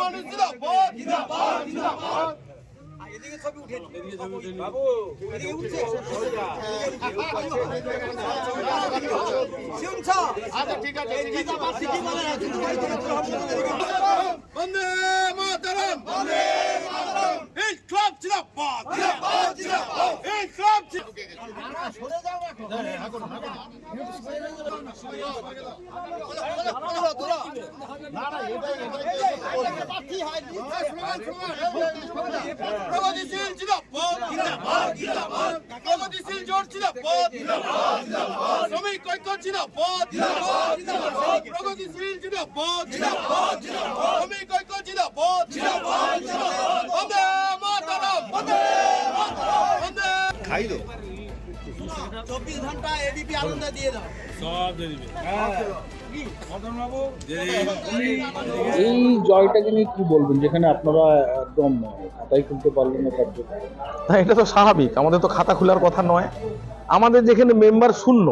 মানুষ জিন্দাবাদ জিন্দাবাদ জিন্দাবাদ ইনকলাব জিন্দাবাদ শ্রমিক ঐক্য জিন্দাবাদ জিন্দাবাদ জিন্দাবাদ প্রগতিশীল জিন্দাবাদ। জিন্দাবাদ জিন্দাবাদ। শ্রমিক ঐক্য জিন্দাবাদ। জিন্দাবাদ জিন্দাবাদ। বন্দে মাতরম। বন্দে মাতরম। বন্দে। চব্বিশ ঘণ্টা এবিপি আনন্দ দিয়ে দাও। এই জয়টাকে নিয়ে কি বলবেন? যেখানে আপনারা একদম খাতাই খুলতে পারলেন না না, এটা তো স্বাভাবিক। আমাদের তো খাতা খোলার কথা নয়। আমাদের যেখানে মেম্বার শূন্য,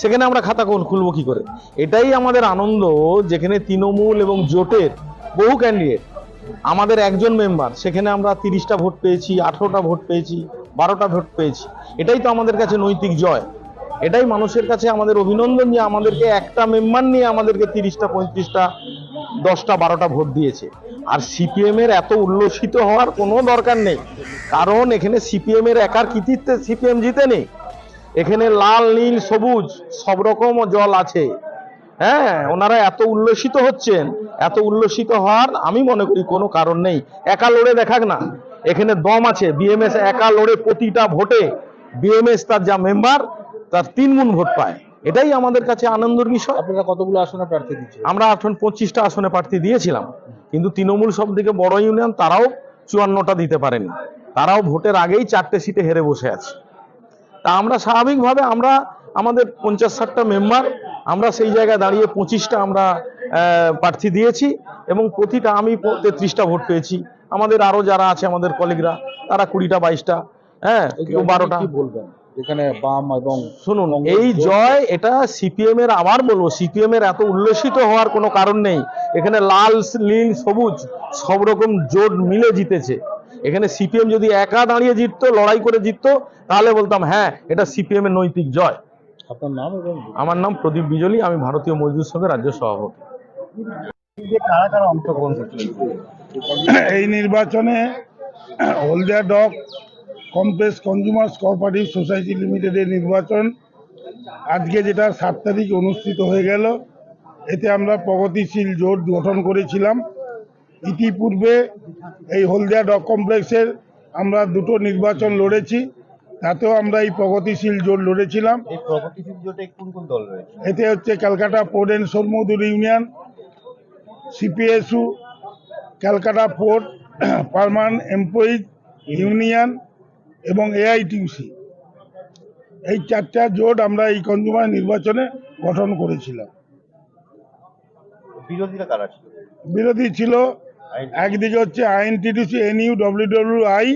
সেখানে আমরা খাতা কোন খুলবো কি করে? এটাই আমাদের আনন্দ, যেখানে তৃণমূল এবং জোটের বহু ক্যান্ডিডেট আমাদের একজন মেম্বার সেখানে আমরা তিরিশটা ভোট পেয়েছি, আঠেরোটা ভোট পেয়েছি, বারোটা ভোট পেয়েছি। এটাই তো আমাদের কাছে নৈতিক জয়। এটাই মানুষের কাছে আমাদের অভিনন্দন যে আমাদেরকে একটা মেম্বার নিয়ে আমাদেরকে তিরিশটা, পঁয়ত্রিশটা, দশটা, বারোটা ভোট দিয়েছে। আর সিপিএম এর এত উল্লসিত হওয়ার কোনো দরকার নেই। কারণ এখানে সিপিএম এর একার কৃতিত্বে সিপিএম জিতে নেই। এখানে লাল, নীল, সবুজ, সব রকম জল আছে। হ্যাঁ ওনারা এত উল্লসিত হচ্ছেন, এত উল্লসিত হওয়ার আমি মনে করি কোনো কারণ নেই। একা লড়ে দেখাক না। এখানে দম আছে। বিএমএস একা লড়ে প্রতিটা ভোটে। বিএমএস তার যা মেম্বার তার তিন গুণ ভোট পায়। এটাই আমাদের কাছে আনন্দের বিষয়। আপনারা কতগুলো আসনে প্রার্থী দিচ্ছে আমরা এখন পঁচিশটা আসনে প্রার্থী দিয়েছিলাম। কিন্তু তৃণমূল সব থেকে বড় ইউনিয়ন তারাও চুয়ান্নটা দিতে পারেনি। তারাও ভোটের আগেই চারটে সিটে হেরে বসে আছে। তা আমরা স্বাভাবিকভাবে আমরা আমাদের পঞ্চাশ ষাটটা মেম্বার আমরা সেই জায়গায় দাঁড়িয়ে পঁচিশটা আমরা প্রার্থী দিয়েছি এবং প্রতিটা আমি তেত্রিশটা ভোট পেয়েছি। আমাদের আরও যারা আছে আমাদের কলিগরা তারা কুড়িটা বাইশটা হ্যাঁ বারোটা। বলবেন? যেখানে বাম এবং শুনুন এই জয় এটা সিপিএম এর আবার বলব সিপিএম এর এত উল্লসিত হওয়ার কোনো কারণ নেই। এখানে লাল নীল সবুজ সব রকম জোট মিলে জিতেছে। এখানে সিপিএম যদি একা দাঁড়িয়ে জিততো লড়াই করে জিততো তাহলে বলতাম হ্যাঁ এটা সিপিএম এর নৈতিক জয়। আপনার নাম এবং আমার নাম প্রদীপ বিজলি আমি ভারতীয় মজদুর সংঘের রাজ্য সভাপতি। কারা কারা অংশগ্রহণ করছিলেন এই নির্বাচনে Haldia dock complex consumers cooperative society লিমিটেডের নির্বাচন। আজকে যেটা সাত তারিখ অনুষ্ঠিত হয়ে গেল এতে আমরা প্রগতিশীল জোট গঠন করেছিলাম। ইতিপূর্বে এই হলদিয়া ডক কমপ্লেক্সের আমরা দুটো নির্বাচন লড়েছি তাতেও আমরা এই প্রগতিশীল জোট লড়েছিলাম। এতে হচ্ছে Calcutta port and সোরমদুর union CPSU Calcutta port permanent employees union এবং এআইটিউসি এই চারটা জোট আমরা এই কনজুমার নির্বাচনে গঠন করেছিলাম। বিরোধীরা কারা ছিল? বিরোধী ছিল একদিকে হচ্ছে আইএনটিডিসি এনইউ ডব্লিউডব্লিউ আই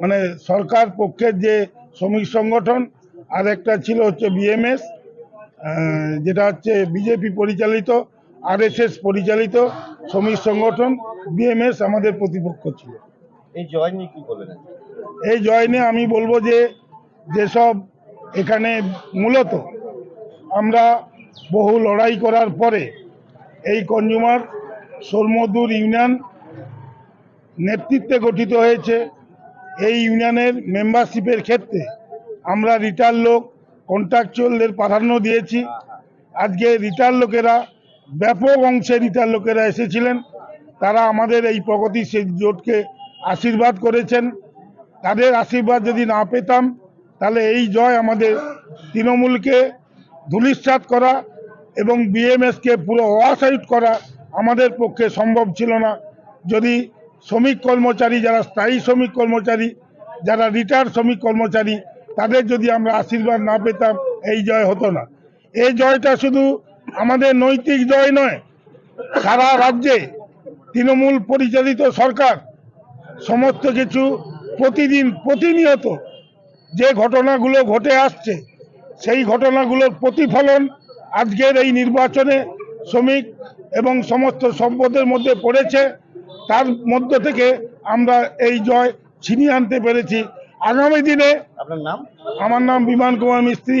মানে সরকার পক্ষের যে শ্রমিক সংগঠন আর একটা ছিল হচ্ছে বিএমএস যেটা হচ্ছে বিজেপি পরিচালিত আরএসএস পরিচালিত শ্রমিক সংগঠন বিএমএস আমাদের প্রতিপক্ষ ছিল। এই জয় নিয়ে কি বলবেন? এই জয় নিয়ে আমি বলব যে যেসব এখানে মূলত আমরা বহু লড়াই করার পরে এই কনজিউমার সোরমদুর ইউনিয়ন নেতৃত্বে গঠিত হয়েছে। এই ইউনিয়নের মেম্বারশিপের ক্ষেত্রে আমরা রিটার লোক কন্ট্রাকচুয়ালদের প্রাধান্য দিয়েছি। আজকে রিটার লোকেরা, ব্যাপক অংশে রিটার লোকেরা এসেছিলেন। তারা আমাদের এই প্রগতিশীল জোটকে আশীর্বাদ করেছেন। তাদের আশীর্বাদ যদি না পেতাম, তাহলে এই জয় আমাদের তৃণমূলকে ধুলিস্বাত করা এবং বিএমএসকে পুরো অসাইট করা আমাদের পক্ষে সম্ভব ছিল না। যদি শ্রমিক কর্মচারী, যারা স্থায়ী শ্রমিক কর্মচারী, যারা রিটায়ার শ্রমিক কর্মচারী, তাদের যদি আমরা আশীর্বাদ না পেতাম, এই জয় হতো না। এই জয়টা শুধু আমাদের নৈতিক জয় নয়, সারা রাজ্যে তৃণমূল পরিচালিত সরকার, সমস্ত কিছু প্রতিদিন প্রতিনিয়ত যে ঘটনাগুলো ঘটে আসছে সেই ঘটনাগুলোর প্রতিফলন আজকের এই নির্বাচনে শ্রমিক এবং সমস্ত সম্পদের মধ্যে পড়েছে। তার মধ্য থেকে আমরা এই জয় ছিনিয়ে আনতে পেরেছি। আগামী দিনে আপনার নাম? আমার নাম বিমান কুমার মিস্ত্রি।